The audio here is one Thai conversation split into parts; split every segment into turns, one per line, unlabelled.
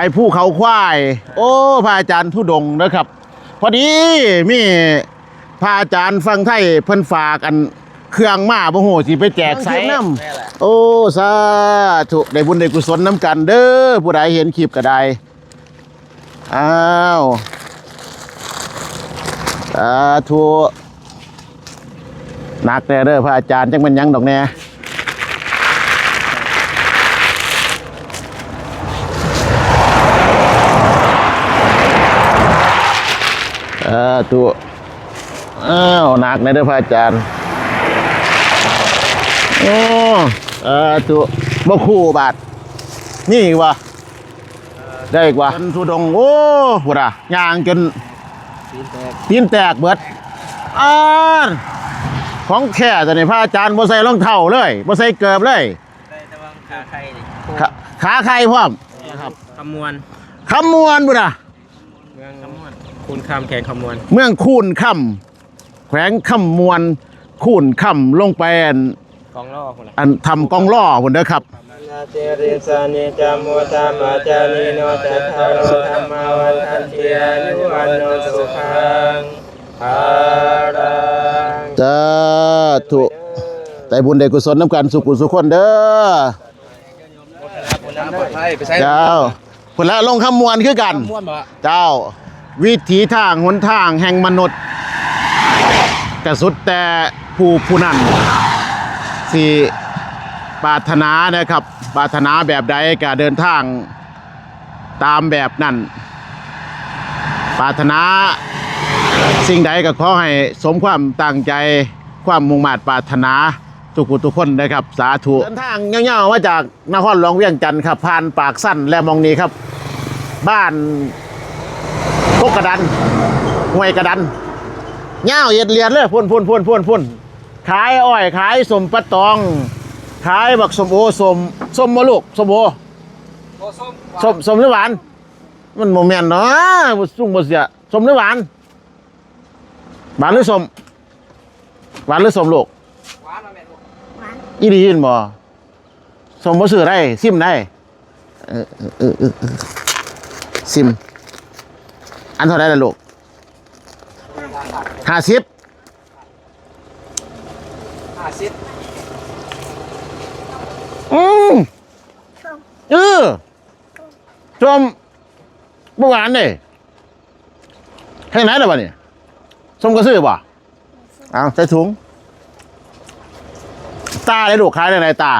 ไปภูเขาควาย โอ้พระอาจารย์ทุดงค์นะครับ พอดีมีพระอาจารย์ฟังไทยเพิ่นฝากอันเครื่องมาบ่ฮู้สิไปแจกไสน้ำโอ้สาธุได้บุญได้กุศลน้ำกันเด้อผู้ใดเห็นคลิปก็ได้อ้าวสาธุหนักแน่เด้อพระอาจารย์จังมันหยังดอกแน่ เออตัวอ้าวหนักในเด้อพระอาจารย์โอ้เออตัวบ่คู่บาทนี่อีกวะได้อีกวะจนทุดงค์โอ้พุดะย่างจนตีนแตกเบิดอ่านของแค่แต่ในพระอาจารย์บ่ใส่รองเท้าเลยบ่ใส่เกิบเลย
ได้แต่ว่าขาไข่ดิ
ขาขาใครพร้อม
นะครับคำมวณ
คำมวนบุดะ
เมืองคำมวณ คุณคำแขงคำมวณ
เมืองคูนคำแขวงคำมวนคูนคำลงไปอัน
กองล่อคุณละ
อันทำกองล่อพุ่นเด้อครับ
นาเจริสานิจามุตามาจานิโนจัตตารโอธรรมาวันทันเทียนุวันโนสุขังภารัง
สาธุแต่บุญได้กุศลน้ำกันสุขุสุขคนเด้อ
คนน้ำปลอดภัยไปใช้
เจ้าพุ่นละลงคำมวนคือกัน
ม้วนบ่
เจ้า วิถีทางหนทางแห่งมนุษย์กระสุดแต่ผู้ผู้นั้นสิปรารถนานะครับปรารถนาแบบใดก็เดินทางตามแบบนั้นปรารถนาสิ่งใดก็ขอให้สมความตั้งใจความมุ่งมา่ปรารถนาทุกผู้ทุกคนนะครับ สาธุเดินทางเงี้ยวๆมาจากนครหลวงเวียงจันทร์ครับผ่านปากสั้นและมองนี้ครับ บ้าน พกกระดันห้วยกระดันเง่าวเหยียดเลียดเลยพุ่นพุ่นพุ่นพุ่นพุ่นขายอ้อยขายสมปะตอง ขายบักสมโอสมสมมะลูกสมโอ
โอ้ส้ม
สมสมหรือหวาน มันโมเมนเนาะบ่สุ่งบ่เสียสมหรือหวาน หวานหรือสม หวานหรือสมลูก
หวานมาแม่ลูก
อีดียินบ่สมบ่ซื้อได้ซิมได้เออเออเออเออเออซิม อันเท่าไหร่ล่ะลูกห้าสิบ
ห้าสิบ
อืมเออชมบ่หวานเลยให้ไหนล่ะวะเนี่ยสมก็ซื้อบ่เอาใส่ถุง ตาเลยลูกขายได้ไหนตา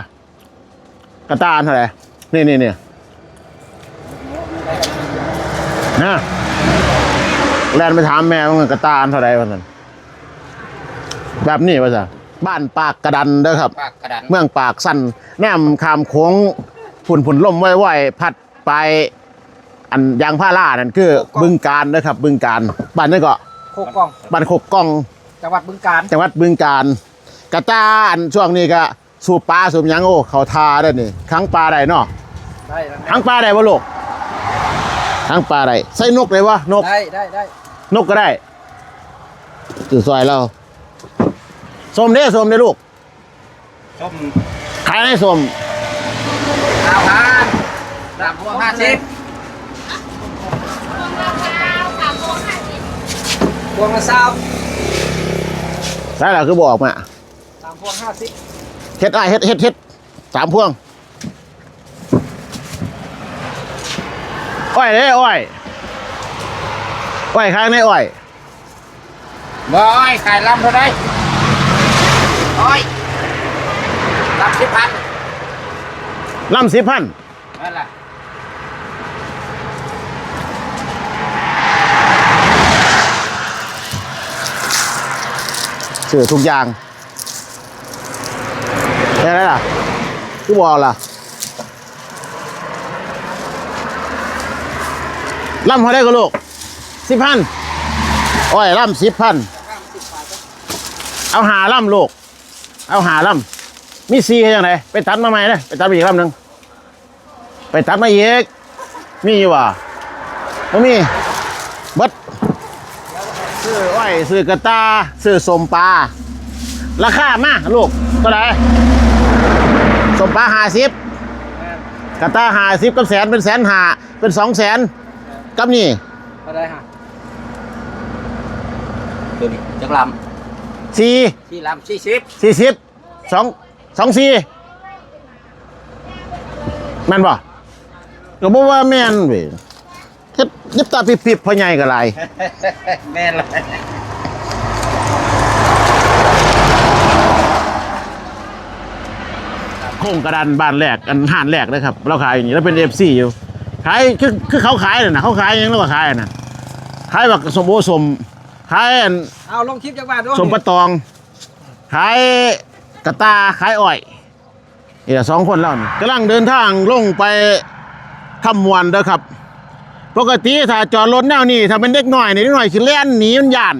กระตาอันเท่าไหร่นี่นี่นี่นะ แลนไปถามแม่ว่ากระตาอันเท่าไหร่วะนั่นแบบนี้ว่าจ้ะบ้านปากกระดันเด้อครับ
ปากกระดาน
เมืองปากสั้นแนมคามโค้งผุนผุนล่มไหวๆพัดไป อันยางผ้าล่านั่นคือบึงการนะครับ บึงการบ้านนั่นก็
โคกล้อง
บ้านโคกกล้อง
จังหวัดบึงกาฬ
จังหวัดบึงการกระตาอันช่วงนี้ก็สูบปลาสูบหยังโอ้เขาทาได้อนี่ขังปลาได้เนาะ
ได้แล้ว
ขังปลาได้บ่ลูกขังปลาได้ใส่นกเลยวะนก
ได้ได้ได้
นกก็ได้ตื่นซอยเราสมเด้สมเด้ลูก
ส้ม
ขายได้สม
ห้าพันสามพวงห้าสิบพวงละสาม
ใช่แล้วคือบอกมา
สามพวงห้าสิบ
เฮ็ดได้เฮ็ดเฮ็ดเฮ็ดสามพวงอ้อยเด้อ้อย อ้อยข้างในอ้อย
บอยขายลำเท่าไรโอ้ยลำสิบพัน
ลำสิบพัน
นั่นแหละ
ซื้อทุกอย่างได้ไรล่ะกูบอกล่ะลำเขาได้ก็ลูก สิบพันอ้อยลำสิบพันเอาหาลำลูก เอาหาลำมีซีให้ยังไงไปตัดมาใหม่เลยไปตัดมาอีกลำหนึ่งไปตัดมาอีกมีอยู่ว่ะบ่มีบิดซื้ออ้อยซื้อกระตาซื้อสมปลาราคามาลูกเท่าไหร่สมปลาห้าสิบกระตาหาสิบกับแสนเป็นแสนหาเป็นสองแสนกับนี่
ก็ได้ฮะ
ตัวนี้จักรล
สี่ำ
ที่ลำสี่สิบ
สี่สิบสองสองสี่แม่นบ่ก็บอกว่าแม่นเว้ยเฮ็ดยิบตาปิบๆพ่อใหญ่ก็หลาย
แม่นเลย
โค้งกระดานบ้านแรกอันห่านแรกนะครับ เราขายอย่างนี้แล้วเป็นเอฟซีอยู่ขายคือคือเขาขายน่ะนะเขาขายหยังแล้วก็ขายน่ะขายแบบสมโอสม ขายอัน
เอาลงคลิปจากบ้านด้วย
สมปะตองขายกระตาขายอ้อยเนี่ยสองคนแล้วนี่กำลังเดินทางลงไปทำมวนเด้อครับ ปกติถ้าจอดรถแนวนี้ถ้าเป็นเด็กหน่อยนี่เด็กหน่อยขี้แล่นหนีมันย่าน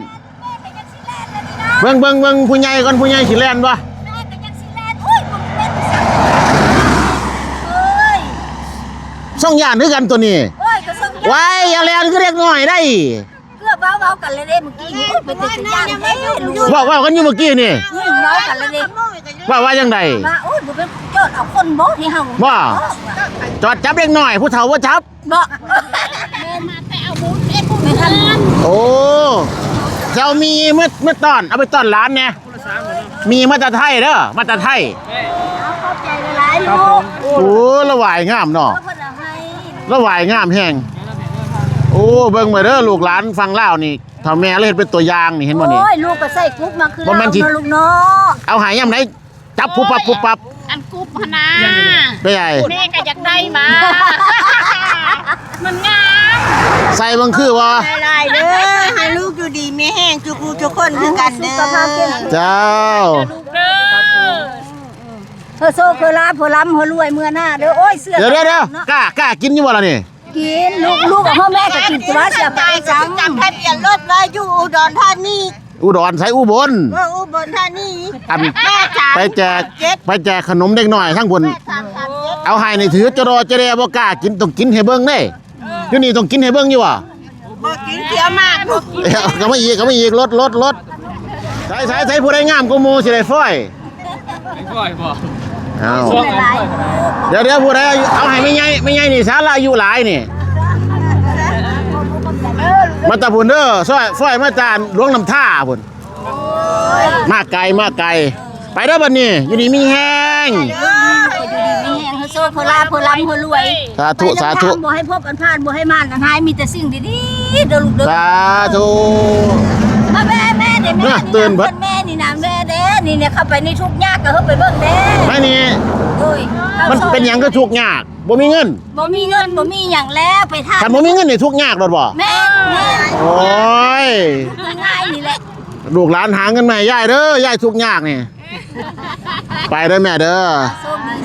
เบิ่งเบิ่งเบิ่งผู้ใหญ่ก่อนผู้ใหญ่ขี้แล่นปะ
แม่ก็ยังสิแลนโอ้ยมึงเป็นสังเอ้ย
ส่องย่านด้วยกันตัวนี้
โอ้ยก็ส่ง
ไว้อย่าแล่นก็เด็กหน่อยได้
เกือบเบาๆกันเลยเด้เมื่อกี้นี่โอ้ยเป็นตัวอย่างแม่ลูก
ว่าว่ากันอยู่เมื่อกี้นี่
อืมเมากันเลยเด้
ว่าว่ายังไง
มาโอ้ยบ่เป็นจอดเอาคนบ่ที่เฮา
ว่าจอดจับเด็กหน่อย ผู้เฒ่าว่าจับ
บ่แม่มาแต่เอาบุญเอ็ดบุญไม่ทัน
โอ้เจ้ามีเมื่อเมื่อตอนเอาไปตอนร้านเนี่ยมีมาตรไทยเด้อมาตรไทย
เอาเข้าใจหลายๆ
ครับ
ลู
ผ
ก
ม
โอ้ละหวายงามเนาะ
เพิ่นเอาให้
ละหวายงามแห้งโอ้เบิ่งมาเด้อลูกหลานฟังเล่าวนี่ถ้าแม่เลยเห็นเป็นตัวอย่างนี่เห็นบ่นี่
โอ้ยลูกก็ใส่กุ๊กมาคือ
บ่แม่นสิ
เราเนาะลูกเนาะ
เอาหายยามไหนจับปุ๊บปับปุ๊บปับ
อันกุบพนา
ไปใหญ่
แม่ก็อยากได้มา มันงาม
ใส่เบังคือว่า
หลายๆเด้อให้ลูกอยู่ดีมีแห้งจุกูทุกคนคือกันเด้อ
สุขภาพเข้ม
เจ้า
ลูกเด้อ
เพื่อโซเพื่อลาเพื่อล้ำเพื่อรวยเมื่อหน้าเด้อโอ้ยเสื้อ
เดี๋ยวเดี๋ยวเดี๋ยว
นาะ
กล้ากล้ากินอยู่บ่ล่ะนี่
กินลูกลูกกับพ่อแม่ก็กินต่ว่าเสียไป
ตาย
จั
จั
ง
งจำทะเบียนรถไว้อยู่อุดรธานี
อุดรใส่อุบล
ว่าอุบลธานี
อัน
แม่จ
ไปแจกไปแจกขนมเด็กหน่อยทั้งคน
เอา
ให้ในถือจะรอจะได้บ่กล้ากินต้องกินให้เบิ่งเด้อยู่นี่ต้องกินให้เบิ่งอยู่ว่ะ
บ่กินเขียมากก็
ไม่อีกก็ไม่อีกลดลดลดใส่ใส่ใส่ผู้ใดงามกูมูสิได้ฟ้อย
ก่อยบอก
เอา
หลาย
เดี๋ยวเดี๋ยวผู้ใดเอาให้ไม่ใหญ่ไม่ใหญ่นี่สาลาอายุหลายนี่มาตะพุ่นเด้อฟ้อยฟ้อยมาจานหลวงน้ำท่าพุ่นมาไกลมาไกล ไปเด้อบัดนี้อยู่นี่มีแห้ง
ๆอยู่ดีมีแห้งเพื่อโซเพื่อลาเพื่อล้ำเพื่อรวย
สาธุ
ไปนำ
สาธุ
ทงบ่ให้พบกันพลาดบ่ให้มานอันหายมีแต่สิ่งดีๆเด้อลูกเด้อ
สาธุ
มาแม่แม่เด้แม่
น่ะตื่นเบิด
แม่นี่นะแม่เด้ นี่เนี่ยเข้าไปในทุกข์ยากก็เฮาไปเบิ่งเด้
ไม่นี่
โอ้ย
มันเป็นหยังก็ทุกข์ยากบ่มีเงิน
บ่มีเงินบ่มีหยังแล้วไปทาน
ถ้าบ่มีเงินนี่ทุกข์ยากโดดบ่
แม่แม่
โอ้ย
ง่ายๆนี่แหละ
ลูกหลานหาเงินมาให้ยายเด้อยายทุกข์ยากนี่ ไปเด้อแม่เด้อ
โชคดี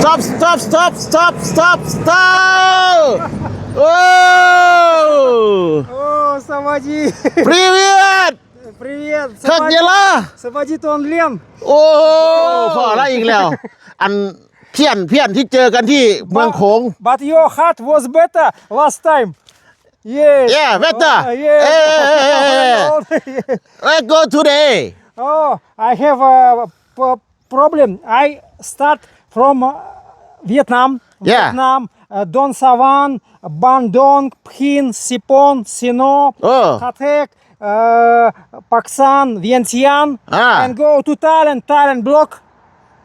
stop stop stop stop stop stop โอ้
โอ้สวัสดี
привет
Привет
как дела
สวัสดีตอนเลี้ยง
โอ้พอแล้วอีกแล้ว อันเพี้ยนเพี้ยนที่เจอกันที่เมืองโขง
But your heart was better last time Yes
Yeah, better.
Oh, yes.
Eh. Let's go today
oh I have a p- problem I start from uh, Vietnam
Yeah.
Vietnam uh, Don Savan Ban Dong Phin Sipon Sino
Oh.
Khatek uh, Paksan Vientiane
Ah.
and go to Thailand Thailand block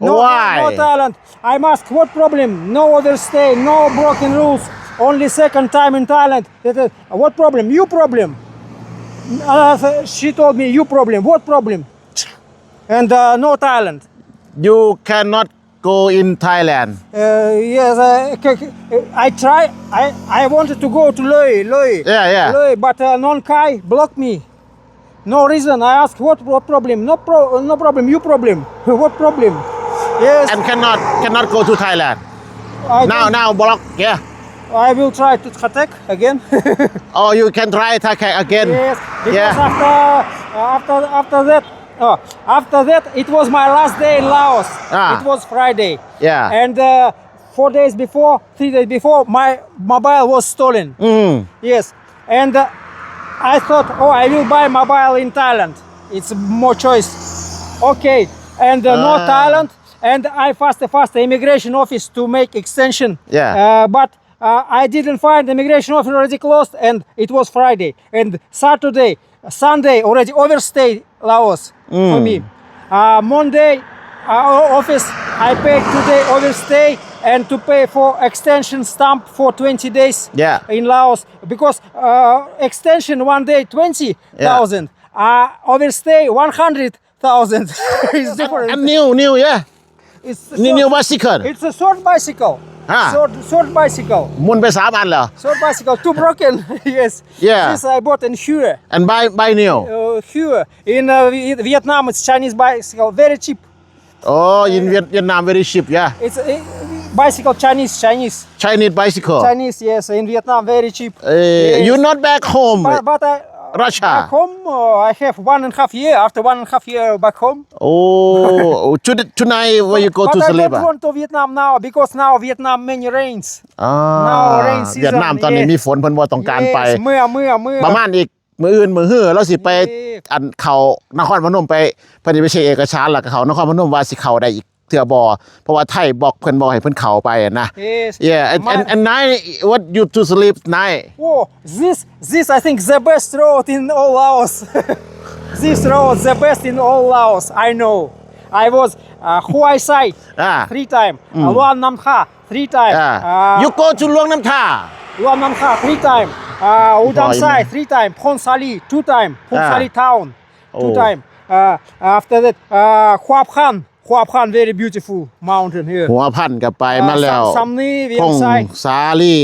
No,
Why?
no talent. I ask what problem? No other stay, no broken rules. Only second time in Thailand. What problem? You problem. Uh, she told me you problem. What problem? And uh, no Thailand.
you cannot go in Thailand
Uh, yes, I, I try. I, I wanted to go to Loy, Loy.
Yeah, yeah.
Loy, but uh, non Kai blocked me. No reason. I asked what what problem? No pro, no problem. You problem. what problem? Yes.
and cannot cannot go to Thailand
I
now now block yeah
I will try to Khatek again.
or you can try Thai again
yes, because
yeah
after after after that, oh, after that it was my last day in Laos.
Ah.
It was Friday.
Yeah.
And uh, four days before, three days before, my mobile was stolen.
อืม
Yes, and uh, I thought, oh, I will buy mobile in Thailand. It's more choice. Okay, and uh, no
Ah.
Thailand, and I fast fast the immigration office to make extension.
Yeah.
Uh, but uh, I didn't find immigration office already closed, and it was Friday and Saturday, Sunday already overstay Laos for me. Uh, Monday uh, office I paid today overstay and to pay for extension stamp for 20 days
Yeah.
in Laos because uh, extension one day 20,000 uh, overstay 100,000 is different.
and new new yeah
It's a
new new bicycle
it's a short bicycle.
Ah.
Short, short bicycle.
หมุนไปสามอันเหรอ
Short bicycle, too broken. yes.
Yeah.
This I bought in Hue.
and buy buy new
Uh, Hue. In uh, Vi- Vietnam, it's Chinese bicycle, very cheap.
โอ้ยินเวียดเวียดนาม very cheap yeah
It's uh, bicycle Chinese, Chinese.
Chinese bicycle
Chinese, yes. In Vietnam, very cheap.
Uh,
Yes.
you not back home
But, but I,
Russia.
Back home, uh, I have one and a half year. After one and a half year back home.
oh to- tonight where you go
but
to
I
sleep
don't
อะ
want to Vietnam now because now Vietnam many rains.
อ่า
Now rain season,
เวียดนามตอนนี้
yes.
มีฝนเพิ่นบ่ต้องการไป
Yes, เมื่อเมื่อเมื่อ
ประมาณอีกมื้ออื่นมื้อฮื้อเราสิไป
Yes.
อันเขานครพนมไปเพิ่นสิไปเช็คเอกสารแล้วก็เขานครพนมว่าสิเข้าได้อีก เทื่อบ่เพราะว่าไทยบอกเพิ่นบ่ให้เพิ่นเข้าไปอะนะ
Yes.
yeah and,
My-
and, and night what you to sleep night
Oh, this this I think the best road in all Laos. this road the best in all Laos. I know. I was uh, Huai Sai
อ่า
three time. Uh, Luan Nam Kha three time.
อ่า
Uh,
you go to หลวงน้ำท่า
Luan Nam Kha three time. Uh, Udam
Boy,
Sai
man.
three time. Phon Sali two time. Phon
Ah.
Sali town two
Oh.
time. Uh, after that, uh, Huap Khan. หัวพัน very beautiful mountain here
หัวพันกัไปมาแล้ว
ซัมนี่
เวียง
ไซ
สาลี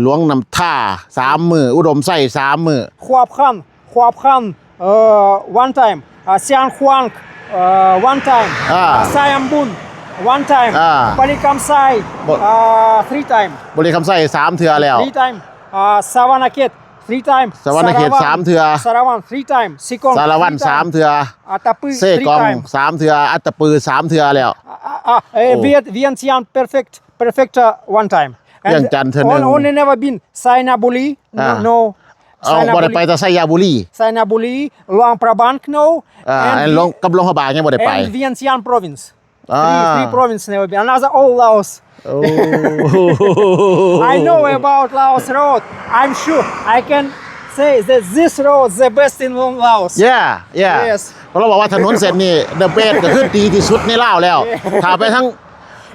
หลวงน้ำท่าสามมืออุดมไส้สามมือ
หัวพันหัวพันเอ่อ one time อาเซียนควังเอ่อ one time
ไซ
อัมบุน one time
บ
ริก
ร
รมไซ three time
บริกรรมไซสามเทือแล้ว
three time สวรร
ค์เกต 3 times สารวันรเขตสามเถื่อ
สารวัน 3 times ซิกอง
สารวันสามเถื่อ
อัตปือ
เซกองสามเถื่ออัตปือสามเถื่อแล้ว
เอเวียดเวียนเซียน perfect perfect one time
เวียงจันทร์เท่านั้น
only never been ไซ
นาบุรี
no
เอาบ่ไดไปแต่ไซยาบุรี
ไซนาบุรีล
องประบา
นโนอ่า
ลงกับลงพบาลยังบ่ไดไป
and เวียนเซียน province
Ah.
Three, three province never been. Another all Laos.
โอ้
I know about Laos road. I'm sure I can say that this road is the best in all Laos.
yeah yeah
Yes.
เพราะเราบอกว่าถนนเส้นนี้ the best ก็คือดีที่สุดในลาวแล้ว ถ้าไปทั้ง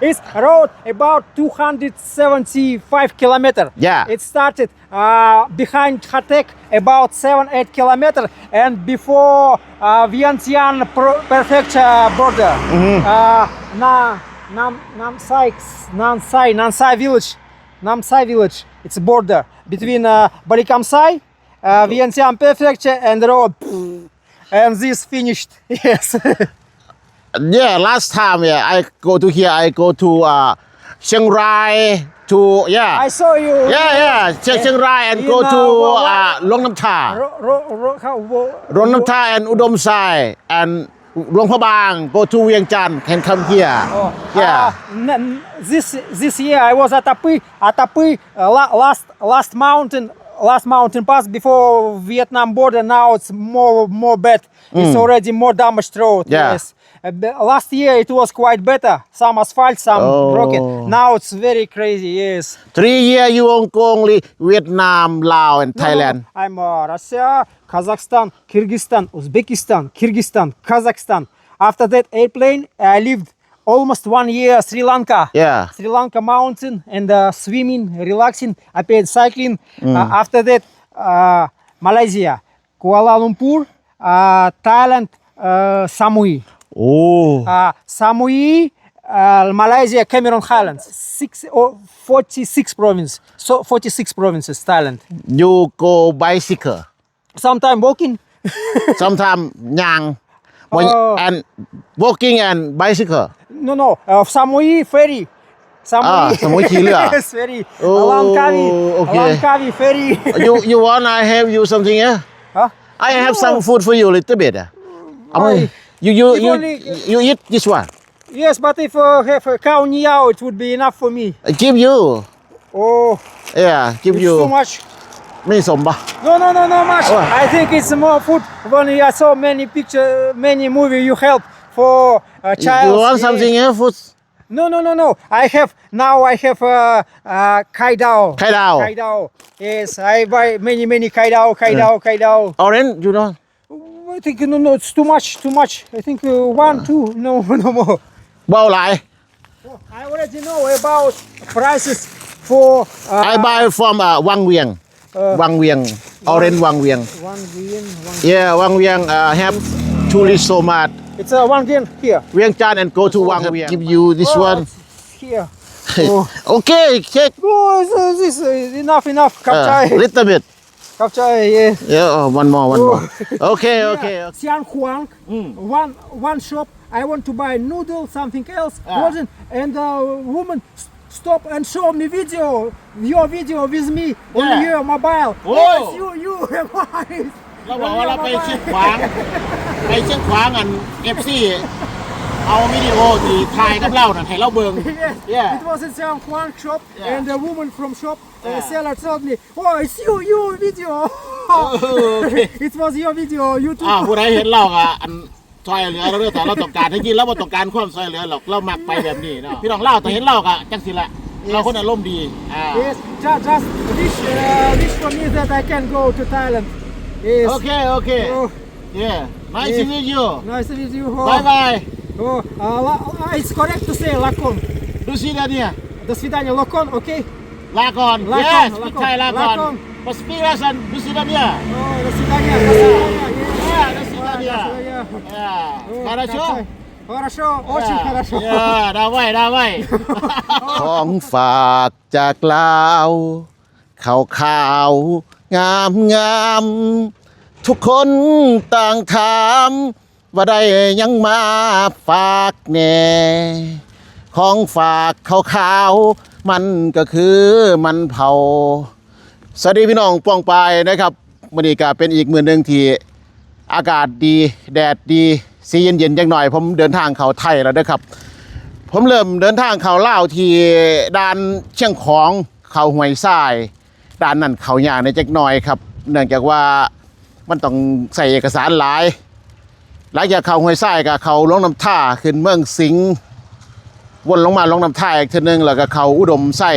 it's road about 275 kilometer.
Yeah.
It started uh, behind Khatek about 7 8 kilometer and before uh, Vientiane prefecture border. Uh, Na Nam Namsai Nansai Nansai village. Namsai village. It's a border between uh, Barikamsai, uh, Vientiane prefecture and road. And this finished. Yes.
yeah last time yeah I go to here I go to uh เชียงราย to yeah
I saw you.
yeah yeah เชียงเชียงราย and go
In,
to
uh, what-
uh หลวงน้ำท่า
Ro, ro, ro, how, wo-
หลวงน้ำท่า and อุดมไซ and หลวงพระบาง go to เวียงจันทร์ can come here
Oh,
yeah
uh, n- n- this this year I was at Api, at Api uh, la- last last mountain last mountain pass before Vietnam border. Now it's more more bad. It's already more damaged road.
Mm. Yeah.
Yes. Last year it was quite better. Some asphalt, some
Oh.
broken. Now it's very crazy. Yes.
three year you only Vietnam Laos and
No, no,
Thailand
I'm uh, Russia, Kazakhstan, Kyrgyzstan, Uzbekistan, Kyrgyzstan, Kazakhstan. After that airplane, I lived almost one year Sri Lanka.
Yeah.
Sri Lanka mountain and uh, swimming, relaxing. I paid cycling.
Mm.
Uh, after that, uh, Malaysia, Kuala Lumpur, uh, Thailand, uh, Samui.
Oh.
Uh, Samui, uh, Malaysia, Cameron Highlands, six or 46 provinces. So 46 provinces, Thailand.
You go bicycle.
Sometime walking.
Sometime yang. When,
uh,
and walking and bicycle.
No, no. Uh, Samui ferry. Samui.
Ah, Samui ah.
yes, ferry.
Oh,
Langkawi.
Okay.
Langkawi ferry.
you you want I have you something? Yeah.
Huh?
I have some food for you a little bit. Ah. Uh.
I'm,
you you you,
only,
you eat this one.
Yes, but if uh, have a cow niao, it would be enough for me.
I give you.
Oh.
Yeah, give
it's
you.
Too much.
Me somba.
No, no, no, no much.
Oh.
I think it's more food. When I saw many picture, many movie, you help for a child.
You want something yeah. else? Food?
No, no, no, no. I have now. I have uh, uh,
kaidao.
Kai dao. Yes, I buy many, many kaidao, kaidao, mm. kaidao.
Orange, you know.
I think no, no, it's too much, too much. I think uh, one, two, no, no more.
เบาหลาย
I already know about prices for uh,
I buy from uh, วังเวียง วังเวียง orange วังเวียง
one yen. One.
yeah วังเวียง uh, have tourist so much
It's uh, one yen here.
เวียงจันทร์ and go to วังเวียง give you this
Oh,
one
it's here. Oh.
okay check
Oh, this, uh, this uh, enough, enough.
uh,
Kapchai,
little bit
kapchai. Yes.
yeah oh, one more one more okay okay
Yeah, Xian Huang, one one shop. I want to buy noodle, something else.
Ah.
Wasn't and the woman s- stop and show me video, your video with me on
Yeah.
your mobile.
Whoa.
Yes, you you why?
เราบอกว่าเราไปเชียงขวาง ไปเชียงขวางอันเอฟซี เอาวิดีโอที่ถ่ายกับเราน่ะให้เราเบิ่ง
Yes,
Yeah.
it was in Xian Huang shop,
Yeah.
and the woman from shop uh,
Yeah.
seller told me, "Oh, it's you, you video."
okay.
it was your video. You took.
อ่าผู้ใดเห็นเราก็อันซอยเหลือเราเรื่องแต่เราต้องการให้กินเราบ่ต้องการความซอยเหลือหรอกเรามักไปแบบนี้เนาะพี่น้องเล่าแต่เห็นเราก็จังสิละเราคนอารมณ์ดีอ่า
Yes, just, just wish, uh, wish for me that I can go to Thailand. Yes.
โอเคโอเค
Oh,
yeah nice to meet you
nice to meet you. Oh,
bye bye
Oh, uh, la- uh, it's correct to say Lakon.
ดูสิเดเนี่ย
До свидания, Lakon, okay?
ลาก่อน
ลาก่อน
yes
ลาก่อน
ใช่ลาก่อน
ลาก่อน
มาสปีกแล้วสันดูสิเดเนี่ย
Oh, до свидания, до свидания. Yes.
yeah ดูสิ
Ah,
เดเนี่ย
до свидания.
yeah
Oh,
хорошо
крутой. Хорошо, очень хорошо.
เออดาไว้ดาไว้ ของฝากจากลาวขาวขาวงามงามทุกคนต่างถาม ว่าได้ยังมาฝากแน่ของฝากขาวขาวมันก็คือมันเผา สวัสดีพี่น้องป้องปายนะครับวันนี้ก็เป็นอีกมือหนึ่งที่อากาศดีแดดดีสีเย็นๆจังหน่อย ผมเดินทางเข้าไทยแล้วนะครับ ผมเริ่มเดินทางเข้าล่าวที่ด่านเชียงของเขาห้วยทรายด่านนั้นเข้ายากในจักหน่อยครับ เนื่องจากว่ามันต้องใส่เอกสารหลาย หลังจากเขาห้วยทรายก็เขาลงน้ำท่าขึ้นเมืองสิงห์วนลงมาลงน้ำท่าอีกทีนึงแล้วก็เขาอุดมไส้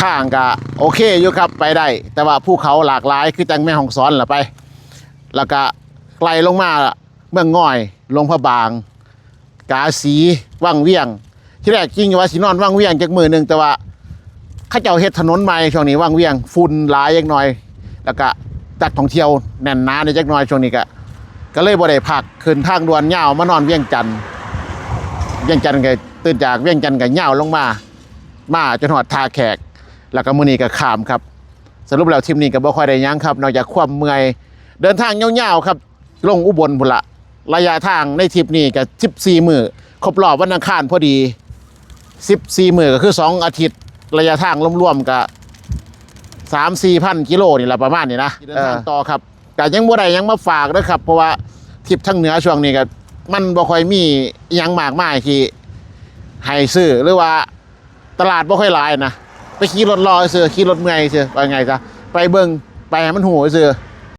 ทางก็โอเคอยู่ครับไปได้ แต่ว่าภูเขาหลากหลายคือจังแม่ห้องสอนล่ะไป แล้วก็ไกลลงมาเมืองง่อยลงพระบาง กาสีว่างเวียง ที่แรกจริงว่าสินอนว่างเวียงจากมือหนึ่งแต่ว่าข้าเจ้าเฮ็ดถนนใหม่ช่วงนี้ว่างเวียงฝุ่นหลายจักหน่อย แล้วก็จักท่องเที่ยวแน่นหนาในจักหน่อยช่วงนี้ก็ ก็เลยบ่ได้พักขึ้นทางด่วนยาวมานอนเวียงจันทน์เวียงจันทน์ก็ตื่นจากเวียงจันทน์ก็ยาวลงมา มาจนหอดทาแขก แล้วก็มือนี้ก็ขามครับ สรุปแล้วทริปนี้ก็บ่ค่อยได้ยั้งครับนอกจากความเมื่อยเดินทางยาวๆครับ ลงอุบลพุ่นละระยะทางในทริปนี้ก็14มื้อครบรอบวันอังคารพอดี 14มื้อก็คือ 2 อาทิตย์ ระยะทางรวมๆก็3 4พันกิโลนี่แหละประมาณนี้นะเดินทางต่อครับ แต่ยังบ่ได้ยังมาฝากนะครับ เพราะว่าทริปทางเหนือช่วงนี้ก็มันบ่ค่อยมียังมากมายที่ให้ซื้อหรือว่าตลาดบ่ค่อยหลายนะไปขี่รถรอซื้อขี่รถเมื่อยซื้อว่าไงซะไปเบิ่งไปให้มันหูซื้อ